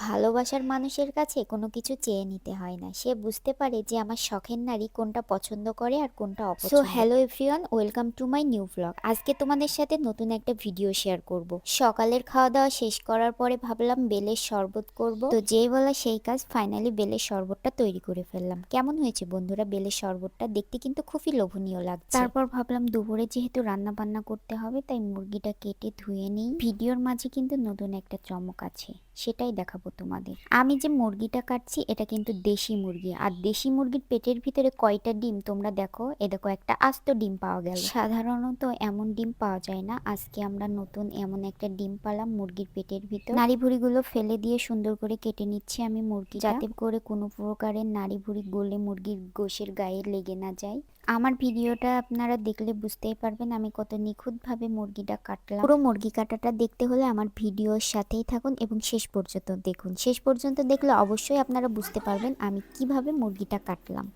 ভালোবাসার মানুষের কাছে কোনো কিছু চেয়ে নিতে হয় না। সে বুঝতে পারে যে আমার শখের নারী কোনটা পছন্দ করে আর কোনটা অপছন্দ so hello everyone welcome to my new blog আজকে তোমাদের সাথে নতুন একটা ভিডিও শেয়ার করব। সকালের খাওয়া দাওয়া শেষ করার পরে ভাবলাম বেলের শরবত করব। তো যেই বলা সেই কাজ ফাইনালি বেলের শরবতটা তৈরি করে ফেললাম। কেমন হয়েছে বন্ধুরা বেলের শরবতটা? দেখতে কিন্তু খুবই লোভনীয় লাগছে। তারপর ভাবলাম দুপুরে যেহেতু রান্না বান্না করতে হবে তাই মুরগিটা কেটে ধুয়ে নিই। ভিডিওর মাঝে কিন্তু নতুন একটা চমক আছে সেটাই দেখাবো তোমাদের। আমি যে মুরগিটা কাটছি, এটা কিন্তু দেশি মুরগি। আর দেশি মুরগির পেটের ভিতরে কয়টা ডিম তোমরা দেখো? এ দেখো, একটা আস্ত ডিম পাওয়া গেল। সাধারণত এমন ডিম পাওয়া যায় না। আজকে আমরা নতুন এমন একটা ডিম পালাম মুরগির পেটের ভিতর। নাড়ি ভুড়িগুলো ফেলে দিয়ে সুন্দর করে কেটে নিচ্ছি আমি মুরগি যাতে করে কোনো প্রকারের নাড়ি ভুড়ি গলে মুরগির গোশের গায়ে লেগে না যায়। আমার ভিডিওটা আপনারা দেখলে বুঝতেই পারবেন আমি কত নিখুঁতভাবে মুরগিটা কাটলাম। পুরো মুরগি কাটাটা দেখতে হলে আমার ভিডিওর সাথেই থাকুন এবং শেষ পর্যন্ত দেখুন। শেষ পর্যন্ত দেখলে অবশ্যই আপনারা বুঝতে পারবেন আমি কীভাবে মুরগিটা কাটলাম।